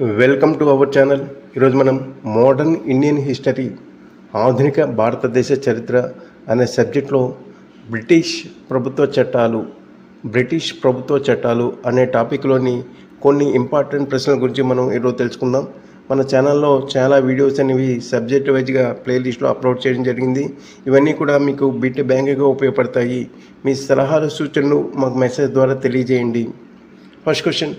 Welcome to our channel. ఈరోజు మనం modern Indian history ఆధునిక భారతదేశ చరిత్ర అనే సబ్జెక్ట్లో బ్రిటిష్ ప్రభుత్వ చట్టాలు బ్రిటిష్ ప్రభుత్వ చట్టాలు అనే టాపిక్లోని కొన్ని ఇంపార్టెంట్ ప్రశ్నల గురించి మనం ఈరోజు తెలుసుకుందాం. మన ఛానల్లో చాలా వీడియోస్ అనేవి సబ్జెక్ట్ వైజ్గా ప్లేలిస్ట్లో అప్లోడ్ చేయడం జరిగింది. ఇవన్నీ కూడా మీకు బిట్ బ్యాంక్గా ఉపయోగపడతాయి. మీ సలహాలు సూచనలు మాకు మెసేజ్ ద్వారా తెలియజేయండి. First question.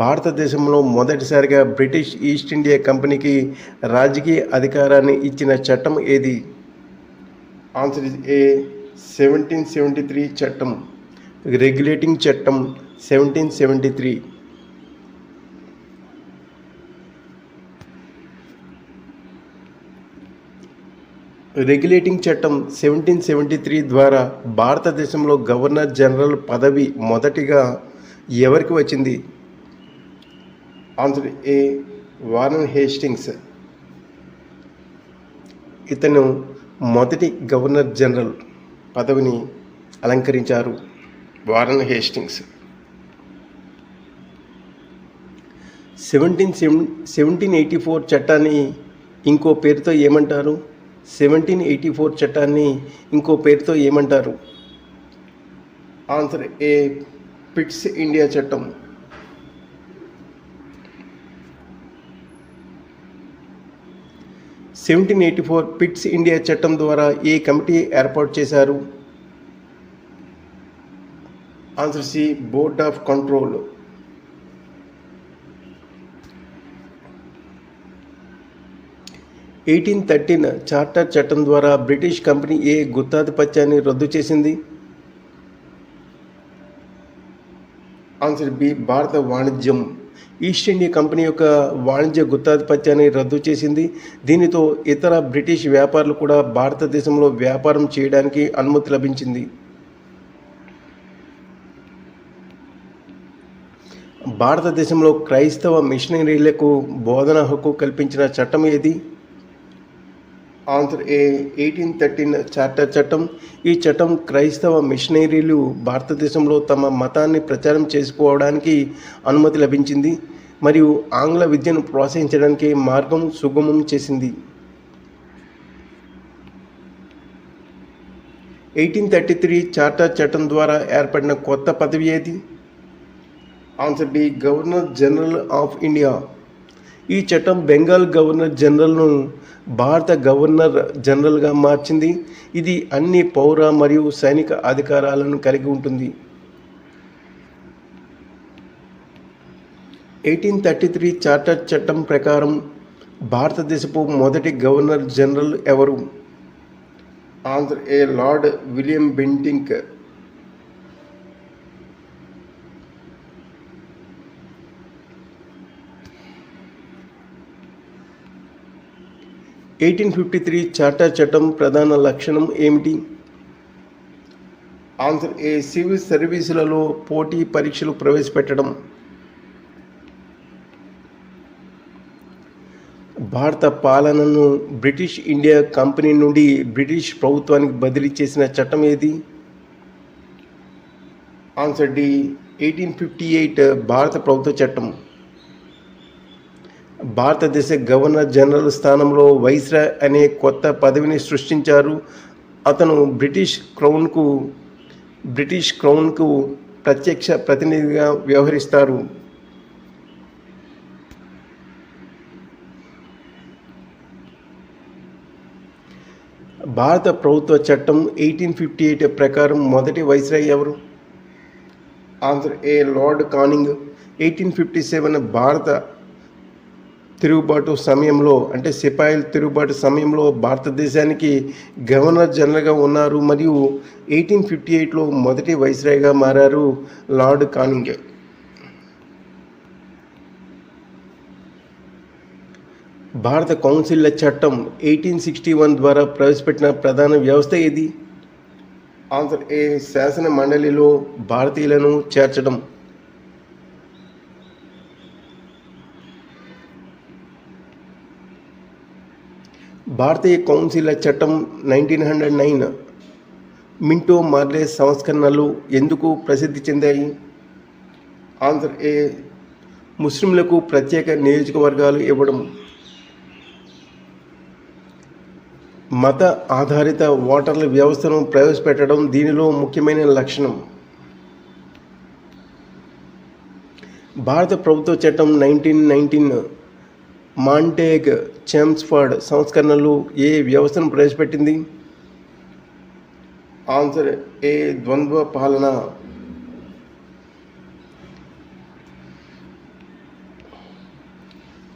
భారతదేశంలో మొదటిసారిగా బ్రిటిష్ ఈస్ట్ ఇండియా కంపెనీకి రాజకీయ అధికారాన్ని ఇచ్చిన చట్టం ఏది? Answer is A seventeen seventy three చట్టం. రెగ్యులేటింగ్ చట్టం సెవెంటీన్ సెవెంటీ త్రీ. రెగ్యులేటింగ్ చట్టం సెవెంటీన్ సెవెంటీ త్రీ ద్వారా భారతదేశంలో గవర్నర్ జనరల్ పదవి మొదటిగా ఎవరికి వచ్చింది? Answer A Warren Hastings. ఇతను మొదటి గవర్నర్ జనరల్ పదవిని అలంకరించారు Warren Hastings. Seventeen seven seventeen eighty four చట్టాన్ని ఇంకో పేరుతో ఏమంటారు? సెవెంటీన్ ఎయిటీ ఫోర్ చట్టాన్ని ఇంకో పేరుతో ఏమంటారు? ఆన్సర్ ఏ పిట్స్ ఇండియా చట్టం. Seventeen eighty four Pitts India చట్టం ద్వారా ఏ కమిటీ ఏర్పాటు చేశారు? Answer C board of control. Eighteen thirteen charter చట్టం ద్వారా బ్రిటిష్ కంపెనీ ఏ గుత్తాధిపత్యాన్ని రద్దు చేసింది? ఆన్సర్ బి భారత వాణిజ్యం. ఈస్ట్ ఇండియా కంపెనీ యొక్క వాణిజ్య గుత్తాధిపత్యాన్ని రద్దు చేసింది. దీనితో ఇతర బ్రిటిష్ వ్యాపారులు కూడా భారతదేశంలో వ్యాపారం చేయడానికి అనుమతి లభించింది. భారతదేశంలో క్రైస్తవ మిషనరీలకు బోధన హక్కు కల్పించిన చట్టం ఏది? Answer A eighteen thirteen charter చట్టం. ఈ చట్టం క్రైస్తవ మిషనరీలు భారతదేశంలో తమ మతాన్ని ప్రచారం చేసుకోవడానికి అనుమతి లభించింది మరియు ఆంగ్ల విద్యను ప్రోత్సహించడానికి మార్గం సుగమం చేసింది. ఎయిటీన్ థర్టీ త్రీ చార్టర్ చట్టం ద్వారా ఏర్పడిన కొత్త పదవి ఏది? Answer B governor general of India. ఈ చట్టం బెంగాల్ గవర్నర్ జనరల్ను భారత గవర్నర్ జనరల్గా మార్చింది. ఇది అన్ని పౌర మరియు సైనిక అధికారాలను కలిగి ఉంటుంది. ఎయిటీన్ థర్టీ త్రీ చార్టర్ చట్టం ప్రకారం భారతదేశపు మొదటి గవర్నర్ జనరల్ ఎవరు? Answer A Lord William Bentinck eighteen fifty three charter చట్టం ప్రధాన లక్షణం ఏమిటి? ఆన్సర్ ఏ సివిల్ సర్వీసులలో పోటీ పరీక్షలు ప్రవేశపెట్టడం. భారత పాలనను బ్రిటిష్ ఇండియా కంపెనీ నుండి బ్రిటిష్ ప్రభుత్వానికి బదిలీ చేసిన చట్టం ఏది? Answer D eighteen fifty eight భారత ప్రభుత్వ చట్టం. భారతదేశ గవర్నర్ జనరల్ స్థానంలో వైస్రా అనే కొత్త పదవిని సృష్టించారు. అతను బ్రిటిష్ క్రౌన్కు బ్రిటిష్ క్రౌన్కు ప్రత్యక్ష ప్రతినిధిగా వ్యవహరిస్తారు. భారత ప్రభుత్వ చట్టం ఎయిటీన్ ఫిఫ్టీ ఎయిట్ ప్రకారం మొదటి వైస్రాయ్ ఎవరు? Answer A Lord Canning. Eighteen fifty seven భారత తిరుగుబాటు సమయంలో అంటే సిపాయిల తిరుగుబాటు సమయంలో భారతదేశానికి గవర్నర్ జనరల్గా ఉన్నారు మరియు ఎయిటీన్ ఫిఫ్టీ ఎయిట్లో మొదటి వైస్రాయ్గా మారారు లార్డ్ కానింగ్. భారత కౌన్సిల్ల చట్టం ఎయిటీన్ సిక్స్టీ వన్ ద్వారా ప్రవేశపెట్టిన ప్రధాన వ్యవస్థ ఏది? ఆన్సర్ ఏ శాసన మండలిలో భారతీయులను చేర్చడం? భారతీయ కౌన్సిల్ చట్టం nineteen hundred nine Minto Morley సంస్కరణలు ఎందుకు ప్రసిద్ధి చెందాయి? Answer A. ముస్లింలకు ప్రత్యేక నియోజకవర్గాలు ఇవ్వడం. మత ఆధారిత ఓటర్ల వ్యవస్థను ప్రవేశపెట్టడం దీనిలో ముఖ్యమైన లక్షణం. భారత ప్రభుత్వ చట్టం నైన్టీన్ నైన్టీన్ మాంటేగ్ చెమ్స్ఫర్డ్ సంస్కరణలు ఏ వ్యవస్థను ప్రవేశపెట్టింది? ఆన్సర్ ఏ ద్వంద్వ పాలన?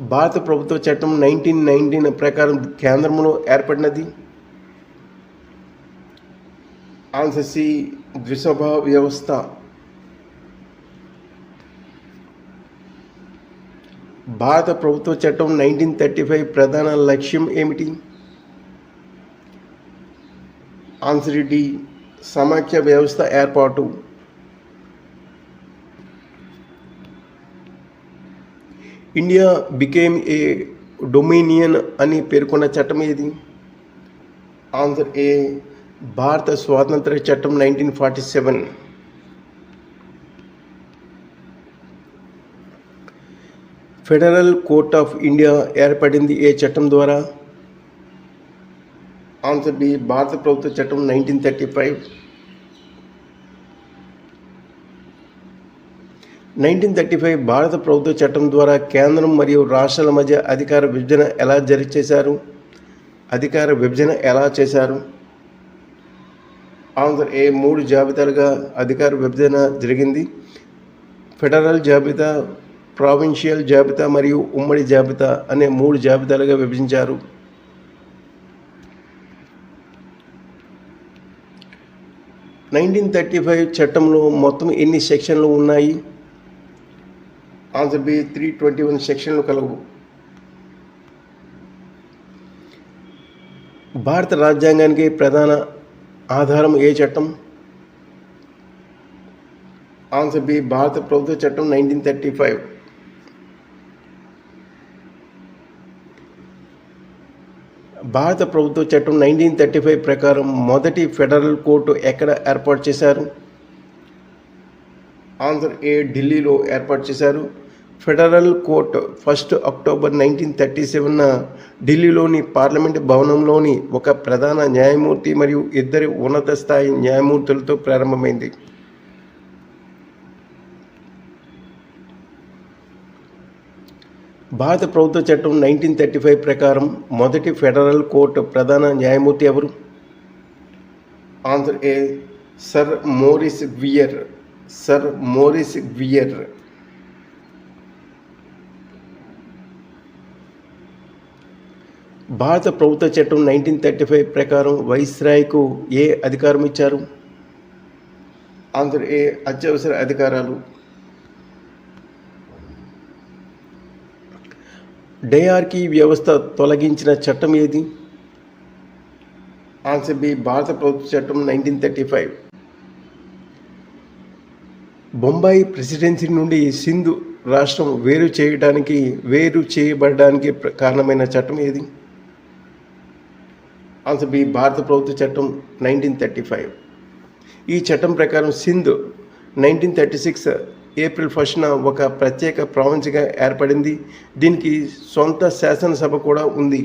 భారత ప్రభుత్వ చట్టం నైన్టీన్ నైన్టీన్ ప్రకారం కేంద్రంలో ఏర్పడినది? ఆన్సర్ సి ద్విసభ వ్యవస్థ. భారత ప్రభుత్వ చట్టం నైన్టీన్ థర్టీ ఫైవ్ ప్రధాన లక్ష్యం ఏమిటి? ఆన్సర్ డి సమాఖ్య వ్యవస్థ ఏర్పాటు. ఇండియా బికేమ్ ఏ డొమినియన్ అని పేర్కొన్న చట్టం ఏది? ఆన్సర్ ఏ భారత స్వాతంత్ర చట్టం nineteen forty seven. Federal court of India ఏర్పడింది ఏ చట్టం ద్వారా? ఆన్సర్ బి భారత ప్రభుత్వ చట్టం nineteen thirty five. Nineteen thirty five భారత ప్రభుత్వ చట్టం ద్వారా కేంద్రం మరియు రాష్ట్రాల మధ్య అధికార విభజన ఎలా జరి చేశారు అధికార విభజన ఎలా చేశారు? ఆన్సర్ ఏ మూడు జాబితాలుగా అధికార విభజన జరిగింది. ఫెడరల్ జాబితా ప్రావిన్షియల్ జాబితా మరియు ఉమ్మడి జాబితా అనే మూడు జాబితాలుగా విభజించారు. నైన్టీన్ థర్టీ ఫైవ్ చట్టంలో మొత్తం ఎన్ని సెక్షన్లు ఉన్నాయి? Answer B three twenty one సెక్షన్లు కలవు. భారత రాజ్యాంగానికి ప్రధాన ఆధారం ఏ చట్టం? ఆన్సర్ బి భారత ప్రభుత్వ చట్టం నైన్టీన్ థర్టీ ఫైవ్. భారత ప్రభుత్వ చట్టం నైన్టీన్ థర్టీ ఫైవ్ ప్రకారం మొదటి ఫెడరల్ కోర్టు ఎక్కడ ఏర్పాటు చేశారు? ఆన్సర్ ఏ ఢిల్లీలో ఏర్పాటు చేశారు. Federal court first October nineteen thirty సెవెన్న ఢిల్లీలోని పార్లమెంట్ భవనంలోని ఒక ప్రధాన న్యాయమూర్తి మరియు ఇద్దరి ఉన్నత స్థాయి న్యాయమూర్తులతో ప్రారంభమైంది. భారత ప్రభుత్వ చట్టం నైన్టీన్ థర్టీ ఫైవ్ ప్రకారం మొదటి ఫెడరల్ కోర్టు ప్రధాన న్యాయమూర్తి ఎవరు? Answer A sir Maurice Gwyer sir Maurice Gwyer. భారత ప్రభుత్వ చట్టం నైన్టీన్ థర్టీ ఫైవ్ ప్రకారం వైస్రాయ్కు ఏ అధికారం ఇచ్చారు? ఆన్సర్ ఏ అత్యవసర అధికారాలు? డేఆర్కి వ్యవస్థ తొలగించిన చట్టం ఏది? ఆన్సర్ బి భారత ప్రభుత్వ చట్టం nineteen thirty five. Bombay presidency నుండి సింధు రాష్ట్రం వేరు చేయడానికి వేరు చేయబడడానికి ప్ర- కారణమైన చట్టం ఏది? ఆన్సర్ బి భారత ప్రభుత్వ చట్టం నైన్టీన్ థర్టీ ఫైవ్. ఈ చట్టం ప్రకారం Sindh nineteen thirty six April ఫస్ట్న ఒక ప్రత్యేక ప్రావిన్స్గా ఏర్పడింది. దీనికి సొంత శాసనసభ కూడా ఉంది.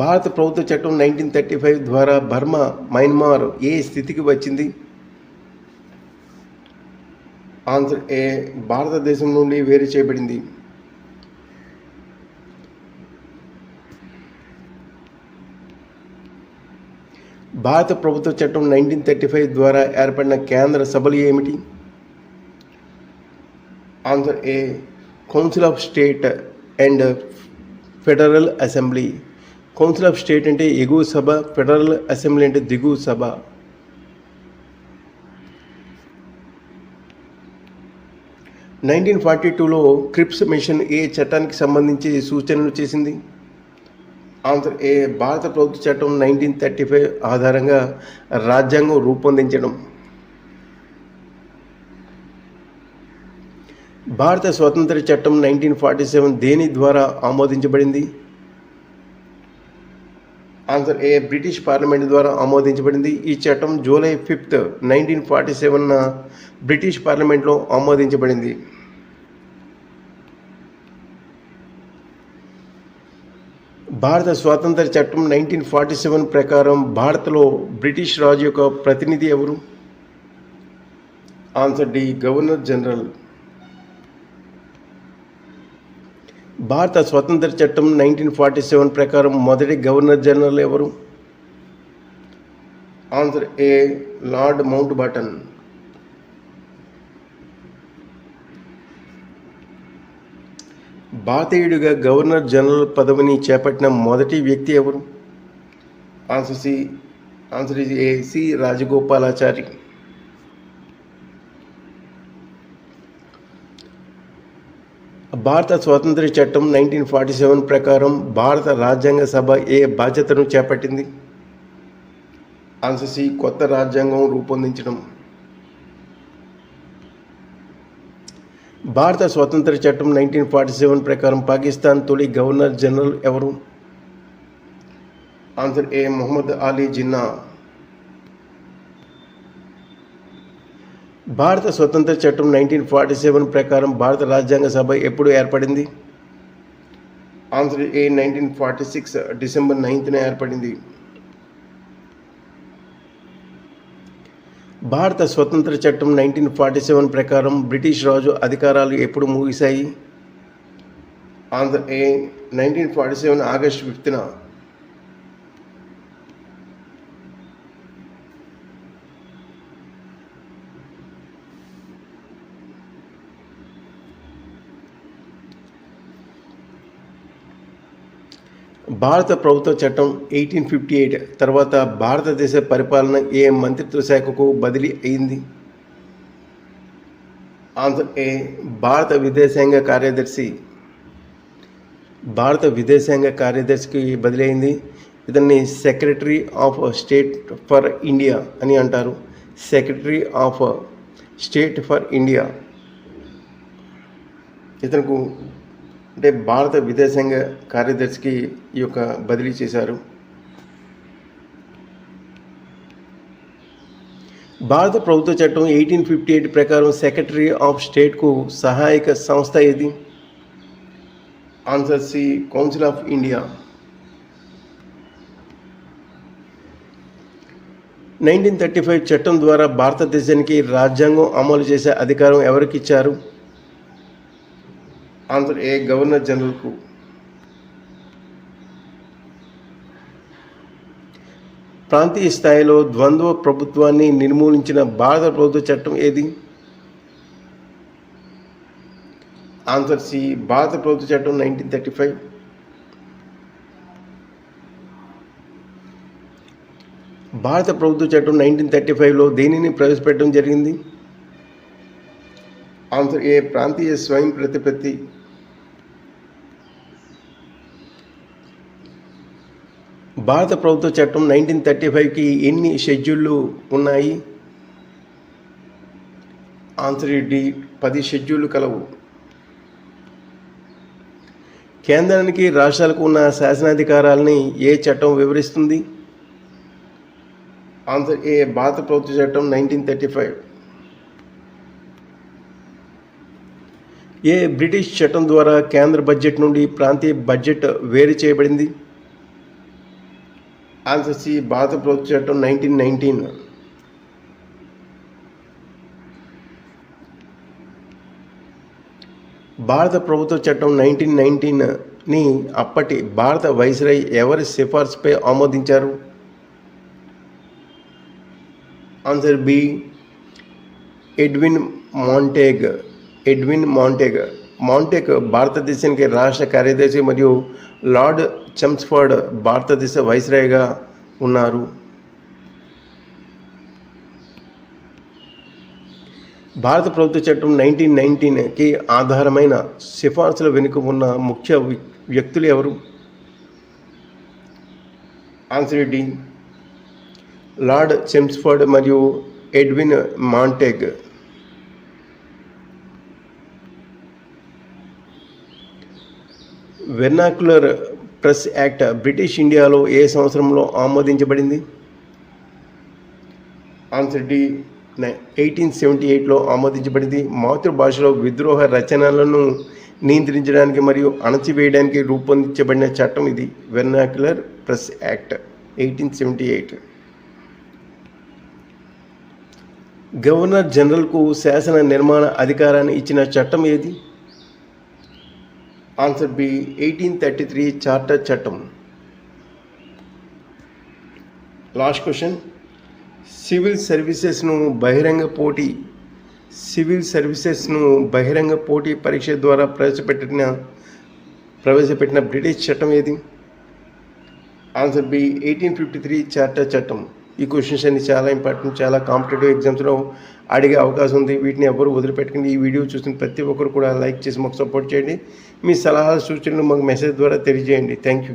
భారత ప్రభుత్వ చట్టం నైన్టీన్ థర్టీ ఫైవ్ ద్వారా బర్మా మయన్మార్ ఏ స్థితికి వచ్చింది? ఆంధ్ర ఏ భారతదేశం నుండి వేరు చేయబడింది. భారత ప్రభుత్వ చట్టం నైన్టీన్ థర్టీ ఫైవ్ ద్వారా ఏర్పడిన కేంద్ర సభలు ఏమిటి? Answer A council of state and federal assembly council of state అంటే ఎగువ సభ ఫెడరల్ అసెంబ్లీ అంటే దిగువ సభ. నైన్టీన్ ఫార్టీ టూలో క్రిప్స్ మిషన్ ఏ చట్టానికి సంబంధించి సూచనలు చేసింది? ఆన్సర్ ఏ భారత ప్రభుత్వ చట్టం నైన్టీన్ థర్టీ ఫైవ్ ఆధారంగా రాజ్యాంగం రూపొందించడం. భారత స్వతంత్ర చట్టం నైన్టీన్ ఫార్టీ సెవెన్ దేని ద్వారా ఆమోదించబడింది? ఆన్సర్ ఏ బ్రిటిష్ పార్లమెంట్ ద్వారా ఆమోదించబడింది? ఈ చట్టం జూలై ఫిఫ్త్ నైన్టీన్ ఫార్టీ సెవెన్న బ్రిటిష్ పార్లమెంట్లో ఆమోదించబడింది. భారత స్వాతంత్ర చట్టం నైన్టీన్ ఫార్టీ సెవెన్ ప్రకారం భారత్లో బ్రిటిష్ రాజు యొక్క ప్రతినిధి ఎవరు? Answer D governor general. భారత స్వతంత్ర చట్టం నైన్టీన్ ఫార్టీ సెవెన్ ప్రకారం మొదటి గవర్నర్ జనరల్ ఎవరు? Answer A Lord Mountbatten. భారతీయుడిగా governor general పదవిని చేపట్టిన మొదటి వ్యక్తి ఎవరు? Answer C answer is A C Rajagopalachari. భారత స్వాతంత్ర చట్టం నైన్టీన్ ఫార్టీ సెవెన్ ప్రకారం భారత రాజ్యాంగ సభ ఏ బాధ్యతను చేపట్టింది? ఆన్సర్ సి కొత్త రాజ్యాంగం రూపొందించడం. భారత స్వాతంత్ర చట్టం నైన్టీన్ ఫార్టీ సెవెన్ ప్రకారం పాకిస్తాన్ తొలి గవర్నర్ జనరల్ ఎవరు? Answer A. మొహమ్మద్ అలీ జిన్నా. భారత స్వతంత్ర చట్టం నైన్టీన్ ఫార్టీ సెవెన్ ప్రకారం భారత రాజ్యాంగ సభ ఎప్పుడు ఏర్పడింది? Answer A. Nineteen forty six December నైన్త్న ఏర్పడింది. భారత స్వతంత్ర చట్టం నైన్టీన్ ఫార్టీ సెవెన్ ప్రకారం బ్రిటిష్ రాజు అధికారాలు ఎప్పుడు ముగిశాయి? Answer A nineteen forty seven August ఫిఫ్త్న భారత ప్రభుత్వ చట్టం ఎయిటీన్ ఫిఫ్టీ ఎయిట్ తర్వాత భారతదేశ పరిపాలన ఏ మంత్రిత్వ శాఖకు బదిలీ అయింది? ఆన్సర్ ఏ భారత విదేశాంగ కార్యదర్శి. భారత విదేశాంగ కార్యదర్శికి బదిలీ అయింది. ఇతన్ని secretary of state for India అని అంటారు. Secretary of state for India. ఇతనుకు అంటే భారత విదేశాంగ కార్యదర్శికి ఈ యొక్క బదిలీ చేశారు. భారత ప్రభుత్వ చట్టం ఎయిటీన్ ఫిఫ్టీ ఎయిట్ ప్రకారం సెక్రటరీ ఆఫ్ స్టేట్కు సహాయక సంస్థ ఏది? Answer C council of India. Nineteen thirty five చట్టం ద్వారా భారతదేశానికి రాజ్యాంగం అమలు చేసే అధికారం ఎవరికి ఇచ్చారు? ఆన్సర్ ఏ గవర్నర్ జనరల్కు? ప్రాంతీయ స్థాయిలో ద్వంద్వ ప్రభుత్వాన్ని నిర్మూలించిన భారత ప్రభుత్వ చట్టం ఏది? ఆన్సర్ సి భారత ప్రభుత్వ చట్టం నైన్టీన్ థర్టీ ఫైవ్. భారత ప్రభుత్వ చట్టం నైన్టీన్ థర్టీ ఫైవ్లో దేనిని ప్రవేశపెట్టడం జరిగింది? ఆన్సర్ ఏ ప్రాంతీయ స్వయం ప్రతిపత్తి భారత ప్రభుత్వ చట్టం నైన్టీన్ థర్టీ ఫైవ్కి ఎన్ని షెడ్యూళ్ళు ఉన్నాయి? ఆన్సర్ డి పది షెడ్యూళ్ళు కలవు. కేంద్రానికి రాష్ట్రాలకు ఉన్న శాసనాధికారాలని ఏ చట్టం వివరిస్తుంది? ఆన్సర్ ఏ భారత ప్రభుత్వ చట్టం నైన్టీన్ థర్టీ ఫైవ్. ఏ బ్రిటిష్ చట్టం ద్వారా కేంద్ర బడ్జెట్ నుండి ప్రాంతీయ బడ్జెట్ వేరు చేయబడింది? ఆన్సర్ సి భారత ప్రభుత్వ చట్టం నైన్టీన్ నైన్టీన్ భారత ప్రభుత్వ చట్టం నైన్టీన్ నైన్టీన్ని అప్పటి భారత వైస్రాయ్ ఎవరి సిఫార్సుపై ఆమోదించారు? Answer B Edwin Montagu. Edwin Montagu. Montagu భారతదేశానికి రాష్ట్ర కార్యదర్శి మరియు లార్డ్ చెమ్స్ఫర్డ్ భారతదేశ వైస్రాయ్గా ఉన్నారు. భారత ప్రభుత్వ చట్టం నైన్టీన్ నైన్టీన్కి ఆధారమైన సిఫార్సుల వెనుక ఉన్న ముఖ్య వ్యక్తులు ఎవరు? ఆన్సర్ డి లార్డ్ చెమ్స్ఫర్డ్ మరియు Edwin Montagu. Vernacular press act British ఇండియాలో ఏ సంవత్సరంలో ఆమోదించబడింది? ఆన్సర్ డి ఎయిటీన్ సెవెంటీ ఎయిట్లో ఆమోదించబడింది. మాతృభాషలో విద్రోహ రచనలను నియంత్రించడానికి మరియు అణచివేయడానికి రూపొందించబడిన చట్టం ఇది. Vernacular press act eighteen seventy eight governor జనరల్కు శాసన నిర్మాణ అధికారాన్ని ఇచ్చిన చట్టం ఏది? Answer B eighteen thirty three charter చట్టం లాస్ట్ క్వశ్చన్ సివిల్ సర్వీసెస్ను బహిరంగ పోటీ సివిల్ సర్వీసెస్ను బహిరంగ పోటీ పరీక్ష ద్వారా ప్రవేశపెట్టిన ప్రవేశపెట్టిన బ్రిటిష్ చట్టం ఏది answer B eighteen fifty three charter చట్టం ఈ క్వశ్చన్స్ అన్ని చాలా ఇంపార్టెంట్ చాలా కాంపిటేటివ్ ఎగ్జామ్స్లో అడిగే అవకాశం ఉంది. వీటిని ఎవరు వదిలిపెట్టకండి. ఈ వీడియో చూసిన ప్రతి ఒక్కరు కూడా లైక్ చేసి మాకు సపోర్ట్ చేయండి. మీ సలహాలు సూచనలు మాకు మెసేజ్ ద్వారా తెలియజేయండి. Thank you